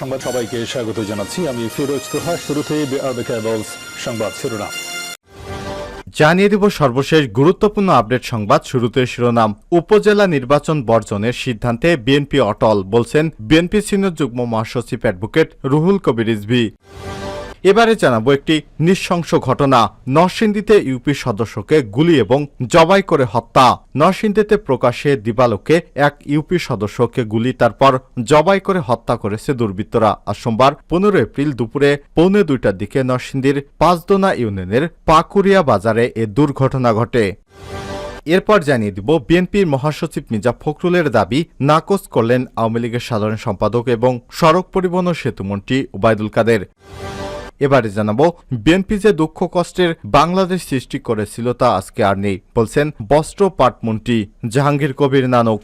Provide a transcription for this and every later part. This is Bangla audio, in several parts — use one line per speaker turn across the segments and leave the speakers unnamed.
সংবাদ সবাইকে স্বাগত জানাচ্ছি আমি ফিরোজ তোহা শুরুতে সংবাদ শিরোনাম
জানিয়ে দিব সর্বশেষ গুরুত্বপূর্ণ আপডেট সংবাদ শুরুতে শিরোনাম উপজেলা নির্বাচন বর্জনের সিদ্ধান্তে বিএনপি অটল বলছেন বিএনপি সিনিয়র যুগ্ম মহাসচিব অ্যাডভোকেট রুহুল কবির রিজভি এবারে জানাবো একটি নৃশংস ঘটনা নরসিংদীতে ইউপি সদস্যকে গুলি এবং জবাই করে হত্যা নরসিংদীতে প্রকাশে দিবালোকে এক ইউপি সদস্যকে গুলি তারপর জবাই করে হত্যা করেছে দুর্বৃত্তরা আজ সোমবার পনেরো এপ্রিল দুপুরে পৌনে দুইটার দিকে নরসিংদীর পাঁচদোনা ইউনিয়নের পাকুরিয়া বাজারে এ দুর্ঘটনা ঘটে এরপর জানিয়ে দিব বিএনপির মহাসচিব মির্জা ফখরুলের দাবি নাকচ করলেন আওয়ামী লীগের সাধারণ সম্পাদক এবং সড়ক পরিবহন সেতুমন্ত্রী ওবায়দুল কাদের এবারে জানাবো বিএনপি যে দুঃখ কষ্টের বাংলাদেশ সৃষ্টি করেছিল তা আজকে আর নেই বলছেন বস্ত্র পাটমন্ত্রী জাহাঙ্গীর কবির নানক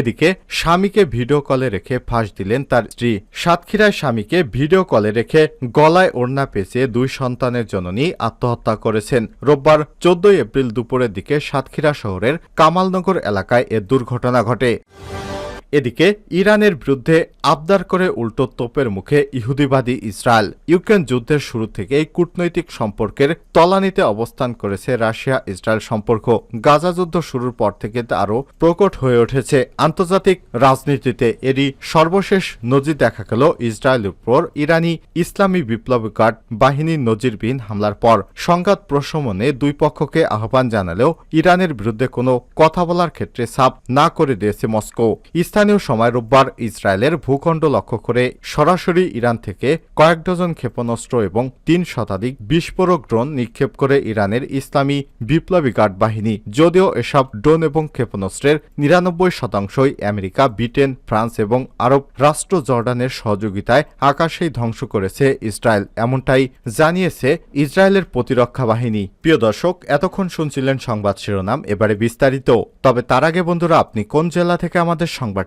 এদিকে স্বামীকে ভিডিও কলে রেখে ফাঁস দিলেন তার স্ত্রী সাতক্ষীরায় স্বামীকে ভিডিও কলে রেখে গলায় ওড়না পেঁচিয়ে দুই সন্তানের জননী আত্মহত্যা করেছেন রোববার চোদ্দই এপ্রিল দুপুরের দিকে সাতক্ষীরা শহরের কামালনগর এলাকায় এ দুর্ঘটনা ঘটে এদিকে ইরানের বিরুদ্ধে আবদার করে উল্টো তোপের মুখে ইহুদিবাদী ইসরায়েল ইউক্রেন যুদ্ধের শুরু থেকেই কূটনৈতিক সম্পর্কের তলানিতে অবস্থান করেছে রাশিয়া ইসরায়েল সম্পর্ক গাজা যুদ্ধ শুরুর পর থেকে আরও প্রকট হয়ে উঠেছে আন্তর্জাতিক রাজনীতিতে এরই সর্বশেষ নজির দেখা গেল ইসরায়েলের উপর ইরানি ইসলামী বিপ্লবী গার্ড বাহিনী নজিরবিহীন হামলার পর সংঘাত প্রশমনে দুই পক্ষকে আহ্বান জানালেও ইরানের বিরুদ্ধে কোনো কথা বলার ক্ষেত্রে সাপ না করে দিয়েছে মস্কো ইসলাম স্থানীয় সময় রোববার ইসরায়েলের ভূখণ্ড লক্ষ্য করে সরাসরি ইরান থেকে কয়েক ডজন ক্ষেপণাস্ত্র এবং তিন শতাধিক বিস্ফোরক ড্রোন নিক্ষেপ করে ইরানের ইসলামী বিপ্লবী গার্ড বাহিনী যদিও এসব ড্রোন এবং ক্ষেপণাস্ত্রের নিরানব্বই শতাংশই আমেরিকা ব্রিটেন ফ্রান্স এবং আরব রাষ্ট্র জর্ডানের সহযোগিতায় আকাশেই ধ্বংস করেছে ইসরায়েল এমনটাই জানিয়েছে ইসরায়েলের প্রতিরক্ষা বাহিনী প্রিয় দর্শক এতক্ষণ শুনছিলেন সংবাদ শিরোনাম এবারে বিস্তারিত তবে তার আগে বন্ধুরা আপনি কোন জেলা থেকে আমাদের সংবাদ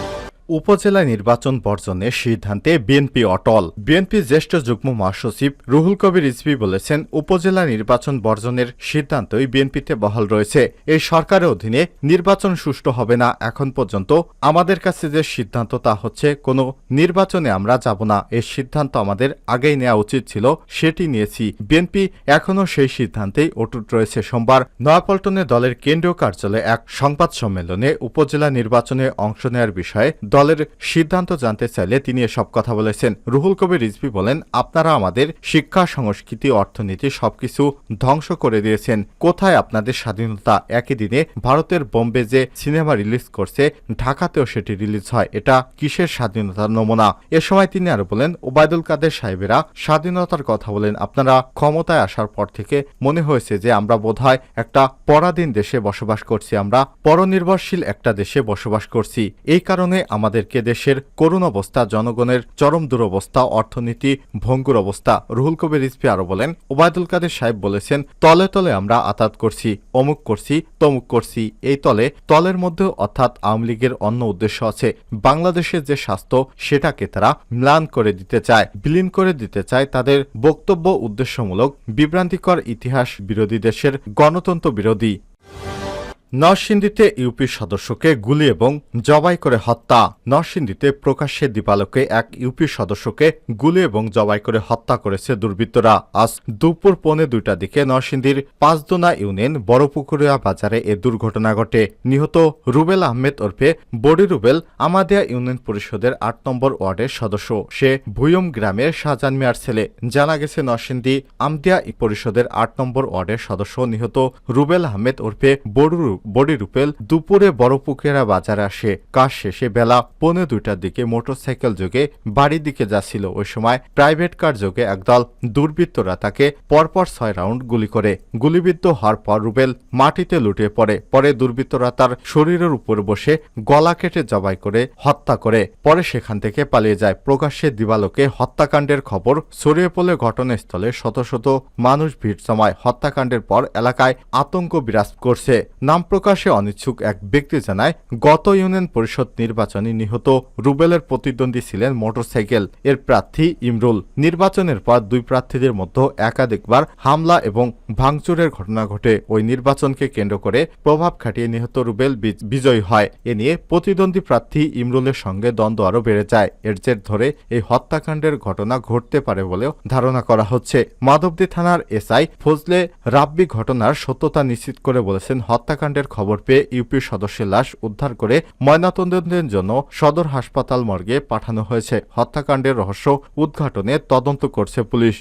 উপজেলা নির্বাচন বর্জনের সিদ্ধান্তে বিএনপি অটল বিএনপি জ্যেষ্ঠ যুগ্ম মহাসচিব রুহুল কবির রিজভি বলেছেন উপজেলা নির্বাচন বর্জনের সিদ্ধান্তই বিএনপিতে বহাল রয়েছে এই সরকারের অধীনে নির্বাচন সুষ্ঠু হবে না এখন পর্যন্ত আমাদের কাছে যে সিদ্ধান্ত তা হচ্ছে কোনো নির্বাচনে আমরা যাব না এ সিদ্ধান্ত আমাদের আগেই নেওয়া উচিত ছিল সেটি নিয়েছি বিএনপি এখনও সেই সিদ্ধান্তেই অটুট রয়েছে সোমবার নয়াপল্টনে দলের কেন্দ্রীয় কার্যালয়ে এক সংবাদ সম্মেলনে উপজেলা নির্বাচনে অংশ নেওয়ার বিষয়ে দলের সিদ্ধান্ত জানতে চাইলে তিনি এসব কথা বলেছেন রুহুল কবির রিজভি বলেন আপনারা আমাদের শিক্ষা সংস্কৃতি অর্থনীতি সবকিছু ধ্বংস করে দিয়েছেন কোথায় আপনাদের স্বাধীনতা একই দিনে ভারতের বোম্বে যে সিনেমা রিলিজ করছে ঢাকাতেও সেটি রিলিজ হয় এটা কিসের স্বাধীনতার নমুনা এ সময় তিনি আরো বলেন ওবায়দুল কাদের সাহেবেরা স্বাধীনতার কথা বলেন আপনারা ক্ষমতায় আসার পর থেকে মনে হয়েছে যে আমরা বোধ একটা পরাধীন দেশে বসবাস করছি আমরা পরনির্ভরশীল একটা দেশে বসবাস করছি এই কারণে আমাদেরকে দেশের করুণ অবস্থা জনগণের চরম দুরবস্থা অর্থনীতি ভঙ্গুর অবস্থা রুহুল কবির ইসপি আরও বলেন ওবায়দুল কাদের সাহেব বলেছেন তলে তলে আমরা আতাত করছি অমুক করছি তমুক করছি এই তলে তলের মধ্যে অর্থাৎ আওয়ামী লীগের অন্য উদ্দেশ্য আছে বাংলাদেশের যে স্বাস্থ্য সেটাকে তারা ম্লান করে দিতে চায় বিলীন করে দিতে চায় তাদের বক্তব্য উদ্দেশ্যমূলক বিভ্রান্তিকর ইতিহাস বিরোধী দেশের গণতন্ত্র বিরোধী নরসিংদীতে ইউপি সদস্যকে গুলি এবং জবাই করে হত্যা নরসিংদীতে প্রকাশ্যে দীপালোকে এক ইউপি সদস্যকে গুলি এবং জবাই করে হত্যা করেছে দুর্বৃত্তরা আজ দুপুর পৌনে দুইটা দিকে নরসিংদীর পাঁচদোনা ইউনিয়ন বড়পুকুরিয়া বাজারে এ দুর্ঘটনা ঘটে নিহত রুবেল আহমেদ ওরফে বড়ি রুবেল আমাদিয়া ইউনিয়ন পরিষদের আট নম্বর ওয়ার্ডের সদস্য সে ভুয়ম গ্রামের শাহজান মিয়ার ছেলে জানা গেছে নরসিংদী আমদিয়া পরিষদের আট নম্বর ওয়ার্ডের সদস্য নিহত রুবেল আহমেদ ওরফে বড়ু বডি রুপেল দুপুরে বড়পুকেরা বাজার আসে কাজ শেষে বেলা পৌনে দুইটার দিকে মোটরসাইকেল যোগে বাড়ির দিকে যাচ্ছিল ওই সময় প্রাইভেট কার যোগে একদল দুর্বৃত্তরা তাকে পরপর ছয় রাউন্ড গুলি করে গুলিবিদ্ধ হওয়ার পর রুপেল মাটিতে লুটিয়ে পড়ে পরে দুর্বৃত্তরা তার শরীরের উপর বসে গলা কেটে জবাই করে হত্যা করে পরে সেখান থেকে পালিয়ে যায় প্রকাশ্যে দিবালোকে হত্যাকাণ্ডের খবর ছড়িয়ে পড়লে ঘটনাস্থলে শত শত মানুষ ভিড় জমায় হত্যাকাণ্ডের পর এলাকায় আতঙ্ক বিরাজ করছে নাম প্রকাশে অনিচ্ছুক এক ব্যক্তি জানায় গত ইউনিয়ন পরিষদ নির্বাচনে নিহত রুবেলের প্রতিদ্বন্দ্বী ছিলেন মোটরসাইকেল এর প্রার্থী ইমরুল নির্বাচনের পর দুই প্রার্থীদের মধ্যে একাধিকবার হামলা এবং ভাঙচুরের ঘটনা ঘটে ওই নির্বাচনকে কেন্দ্র করে প্রভাব খাটিয়ে নিহত রুবেল বিজয়ী হয় এ নিয়ে প্রতিদ্বন্দ্বী প্রার্থী ইমরুলের সঙ্গে দ্বন্দ্ব আরও বেড়ে যায় এর জের ধরে এই হত্যাকাণ্ডের ঘটনা ঘটতে পারে বলেও ধারণা করা হচ্ছে মাধবদী থানার এসআই ফজলে রাব্বি ঘটনার সত্যতা নিশ্চিত করে বলেছেন হত্যাকাণ্ডের মর্গের খবর পেয়ে ইউপির সদস্যের লাশ উদ্ধার করে ময়নাতদন্তের জন্য সদর হাসপাতাল মর্গে পাঠানো হয়েছে হত্যাকাণ্ডের রহস্য উদ্ঘাটনে তদন্ত করছে পুলিশ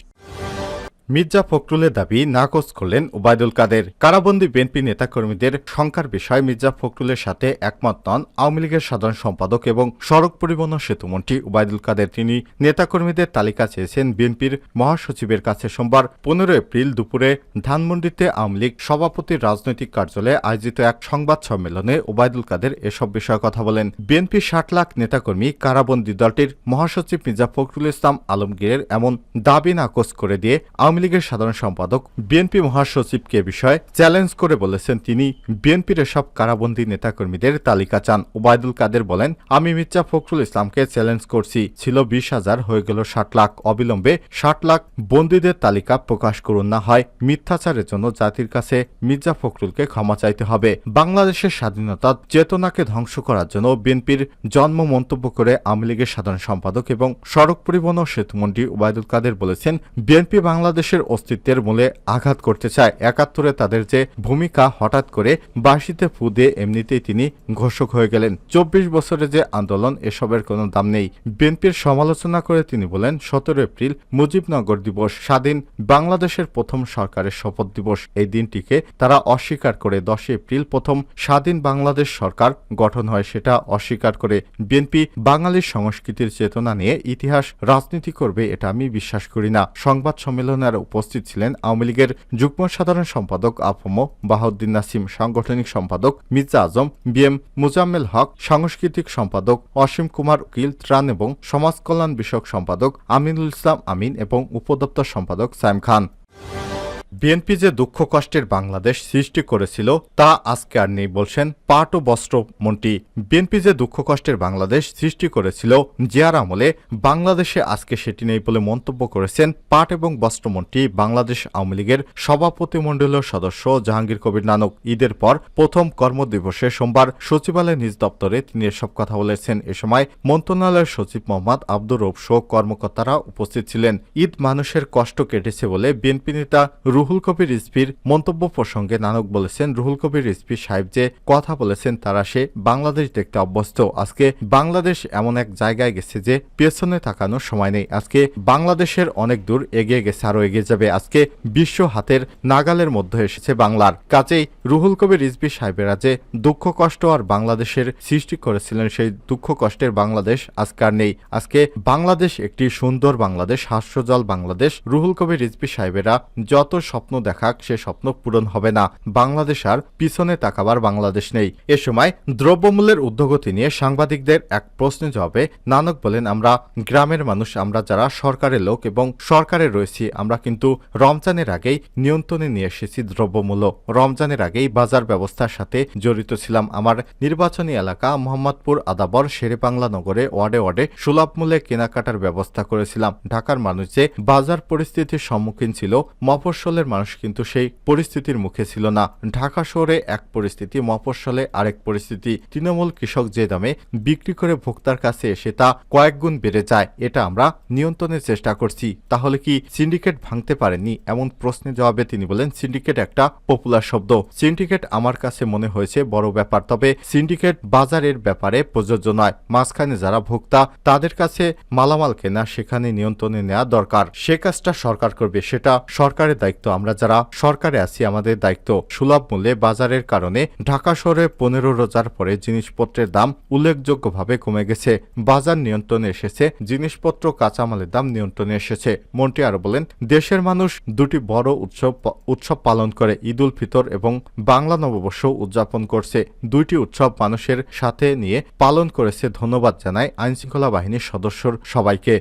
মির্জা ফখরুলের দাবি নাকচ করলেন ওবায়দুল কাদের কারাবন্দী বিএনপি নেতাকর্মীদের সংখ্যার বিষয়ে মির্জা ফখরুলের সাথে একমত নন আওয়ামী লীগের সাধারণ সম্পাদক এবং সড়ক পরিবহন সেতুমন্ত্রী ওবায়দুল কাদের তিনি নেতাকর্মীদের তালিকা চেয়েছেন বিএনপির মহাসচিবের কাছে সোমবার পনেরো এপ্রিল দুপুরে ধানমন্ডিতে আওয়ামী লীগ সভাপতির রাজনৈতিক কার্যালয়ে আয়োজিত এক সংবাদ সম্মেলনে ওবায়দুল কাদের এসব বিষয়ে কথা বলেন বিএনপি ষাট লাখ নেতাকর্মী কারাবন্দী দলটির মহাসচিব মির্জা ফখরুল ইসলাম আলমগীরের এমন দাবি নাকচ করে দিয়ে আওয়ামী আওয়ামী লীগের সাধারণ সম্পাদক বিএনপি মহাসচিবকে বিষয়ে চ্যালেঞ্জ করে বলেছেন তিনি বিএনপির সব কারাবন্দী নেতাকর্মীদের তালিকা চান ওবায়দুল কাদের বলেন আমি মির্জা ফখরুল ইসলামকে চ্যালেঞ্জ করছি ছিল বিশ হাজার হয়ে গেল ষাট লাখ অবিলম্বে ষাট লাখ বন্দীদের তালিকা প্রকাশ করুন না হয় মিথ্যাচারের জন্য জাতির কাছে মির্জা ফখরুলকে ক্ষমা চাইতে হবে বাংলাদেশের স্বাধীনতা চেতনাকে ধ্বংস করার জন্য বিএনপির জন্ম মন্তব্য করে আওয়ামী লীগের সাধারণ সম্পাদক এবং সড়ক পরিবহন ও সেতুমন্ত্রী ওবায়দুল কাদের বলেছেন বিএনপি বাংলাদেশ পুলিশের অস্তিত্বের মূলে আঘাত করতে চায় একাত্তরে তাদের যে ভূমিকা হঠাৎ করে বাঁশিতে ফু দিয়ে এমনিতেই তিনি ঘোষক হয়ে গেলেন চব্বিশ বছরে যে আন্দোলন এসবের কোনো দাম নেই বিএনপির সমালোচনা করে তিনি বলেন সতেরো এপ্রিল মুজিবনগর দিবস স্বাধীন বাংলাদেশের প্রথম সরকারের শপথ দিবস এই দিনটিকে তারা অস্বীকার করে দশই এপ্রিল প্রথম স্বাধীন বাংলাদেশ সরকার গঠন হয় সেটা অস্বীকার করে বিএনপি বাঙালির সংস্কৃতির চেতনা নিয়ে ইতিহাস রাজনীতি করবে এটা আমি বিশ্বাস করি না সংবাদ সম্মেলনের উপস্থিত ছিলেন আওয়ামী লীগের যুগ্ম সাধারণ সম্পাদক আফম বাহাউদ্দিন নাসিম সাংগঠনিক সম্পাদক মির্জা আজম বি এম মুজাম্মেল হক সাংস্কৃতিক সম্পাদক অসীম কুমার উকিল ত্রাণ এবং সমাজ কল্যাণ বিষয়ক সম্পাদক আমিনুল ইসলাম আমিন এবং উপদপ্তর সম্পাদক সাইম খান বিএনপি যে দুঃখ কষ্টের বাংলাদেশ সৃষ্টি করেছিল তা আজকে আর নেই বলছেন পাট ও বস্ত্র মন্ত্রী বিএনপি যে দুঃখ কষ্টের বাংলাদেশ সৃষ্টি করেছিল জিয়ার আমলে বাংলাদেশে আজকে সেটি নেই বলে মন্তব্য করেছেন পাট এবং বস্ত্রমন্ত্রী বাংলাদেশ আওয়ামী লীগের সভাপতিমণ্ডলীয় সদস্য জাহাঙ্গীর কবির নানক ঈদের পর প্রথম কর্মদিবসে সোমবার সচিবালয় নিজ দপ্তরে তিনি এসব কথা বলেছেন এ সময় মন্ত্রণালয়ের সচিব মোহাম্মদ আব্দুর রৌফ শোক কর্মকর্তারা উপস্থিত ছিলেন ঈদ মানুষের কষ্ট কেটেছে বলে বিএনপি নেতা রুহুল কবির রিসপির মন্তব্য প্রসঙ্গে নানক বলেছেন রুহুল কবির রিসপি সাহেব যে কথা বলেছেন তারা সে বাংলাদেশ দেখতে অভ্যস্ত আজকে বাংলাদেশ এমন এক জায়গায় গেছে যে পেছনে তাকানোর সময় নেই আজকে বাংলাদেশের অনেক দূর এগিয়ে গেছে আরও এগিয়ে যাবে আজকে বিশ্ব হাতের নাগালের মধ্যে এসেছে বাংলার কাজেই রুহুল কবির রিজভি সাহেবেরা যে দুঃখ কষ্ট আর বাংলাদেশের সৃষ্টি করেছিলেন সেই দুঃখ কষ্টের বাংলাদেশ আজকার নেই আজকে বাংলাদেশ একটি সুন্দর বাংলাদেশ হাস্যজল বাংলাদেশ রুহুল কবির রিজভি সাহেবেরা যত স্বপ্ন দেখাক সে স্বপ্ন পূরণ হবে না বাংলাদেশ আর পিছনে তাকাবার বাংলাদেশ নেই এ সময় দ্রব্যমূল্যের উদ্যোগতি নিয়ে সাংবাদিকদের এক প্রশ্নের জবাবে নানক বলেন আমরা গ্রামের মানুষ আমরা যারা সরকারের লোক এবং সরকারে রয়েছি আমরা কিন্তু রমজানের আগেই নিয়ন্ত্রণে নিয়ে এসেছি দ্রব্যমূল্য রমজানের আগেই বাজার ব্যবস্থার সাথে জড়িত ছিলাম আমার নির্বাচনী এলাকা মোহাম্মদপুর আদাবর শেরেবাংলা নগরে ওয়ার্ডে ওয়ার্ডে সুলভ মূল্যে কেনাকাটার ব্যবস্থা করেছিলাম ঢাকার মানুষ যে বাজার পরিস্থিতির সম্মুখীন ছিল মফস্বলে মফস্বলের মানুষ কিন্তু সেই পরিস্থিতির মুখে ছিল না ঢাকা শহরে এক পরিস্থিতি মফস্বলে আরেক পরিস্থিতি তৃণমূল কৃষক যে দামে বিক্রি করে ভোক্তার কাছে এসে তা কয়েক গুণ বেড়ে যায় এটা আমরা নিয়ন্ত্রণের চেষ্টা করছি তাহলে কি সিন্ডিকেট ভাঙতে পারেনি এমন প্রশ্নের জবাবে তিনি বলেন সিন্ডিকেট একটা পপুলার শব্দ সিন্ডিকেট আমার কাছে মনে হয়েছে বড় ব্যাপার তবে সিন্ডিকেট বাজারের ব্যাপারে প্রযোজ্য নয় মাঝখানে যারা ভোক্তা তাদের কাছে মালামাল কেনা সেখানে নিয়ন্ত্রণে নেওয়া দরকার সে কাজটা সরকার করবে সেটা সরকারের দায়িত্ব আমরা যারা সরকারে আছি আমাদের দায়িত্ব সুলভ মূল্যে বাজারের কারণে ঢাকা শহরে পনেরো রোজার পরে জিনিসপত্রের দাম উল্লেখযোগ্যভাবে কমে গেছে বাজার নিয়ন্ত্রণে এসেছে জিনিসপত্র কাঁচামালের দাম নিয়ন্ত্রণে এসেছে মন্ত্রী আরো বলেন দেশের মানুষ দুটি বড় উৎসব উৎসব পালন করে ঈদ উল ফিতর এবং বাংলা নববর্ষ উদযাপন করছে দুইটি উৎসব মানুষের সাথে নিয়ে পালন করেছে ধন্যবাদ জানায় আইনশৃঙ্খলা বাহিনীর সদস্যর সবাইকে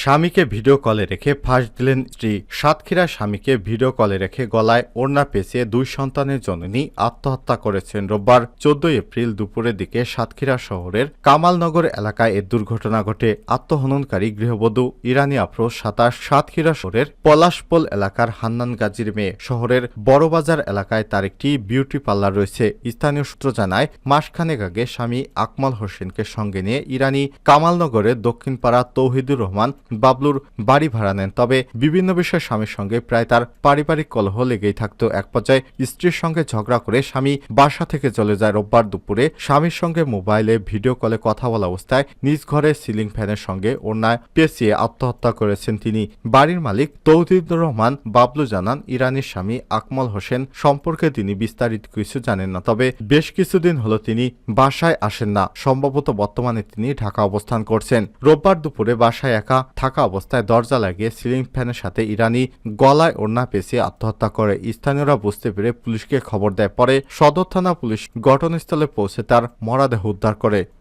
স্বামীকে ভিডিও কলে রেখে ফাঁস দিলেন স্ত্রী সাতক্ষীরা স্বামীকে ভিডিও কলে রেখে গলায় ওড়না পেঁচিয়ে দুই সন্তানের জননী আত্মহত্যা করেছেন রোববার চোদ্দ এপ্রিল দুপুরের দিকে সাতক্ষীরা শহরের কামালনগর এলাকায় এ দুর্ঘটনা ঘটে আত্মহননকারী গৃহবধূ ইরানি আফরোজ সাতাশ সাতক্ষীরা শহরের পলাশপোল এলাকার হান্নান গাজীর মেয়ে শহরের বড়বাজার এলাকায় তার একটি বিউটি পার্লার রয়েছে স্থানীয় সূত্র জানায় মাসখানেক আগে স্বামী আকমাল হোসেনকে সঙ্গে নিয়ে ইরানি কামালনগরের দক্ষিণপাড়া তৌহিদুর রহমান বাবলুর বাড়ি ভাড়া নেন তবে বিভিন্ন বিষয়ে স্বামীর সঙ্গে প্রায় তার পারিবারিক কলহ লেগেই থাকত এক পর্যায়ে স্ত্রীর সঙ্গে ঝগড়া করে স্বামী বাসা থেকে চলে যায় রোববার দুপুরে স্বামীর সঙ্গে মোবাইলে ভিডিও কলে কথা বলা অবস্থায় নিজ ঘরে সিলিং ফ্যানের সঙ্গে অন্যায় পেঁচিয়ে আত্মহত্যা করেছেন তিনি বাড়ির মালিক তৌদিদুর রহমান বাবলু জানান ইরানির স্বামী আকমল হোসেন সম্পর্কে তিনি বিস্তারিত কিছু জানেন না তবে বেশ কিছুদিন হল তিনি বাসায় আসেন না সম্ভবত বর্তমানে তিনি ঢাকা অবস্থান করছেন রোববার দুপুরে বাসায় একা থাকা অবস্থায় দরজা লাগিয়ে সিলিং ফ্যানের সাথে ইরানি গলায় ওড়না পেঁচিয়ে আত্মহত্যা করে স্থানীয়রা বুঝতে পেরে পুলিশকে খবর দেয় পরে সদর থানা পুলিশ ঘটনাস্থলে পৌঁছে তার মরাদেহ উদ্ধার করে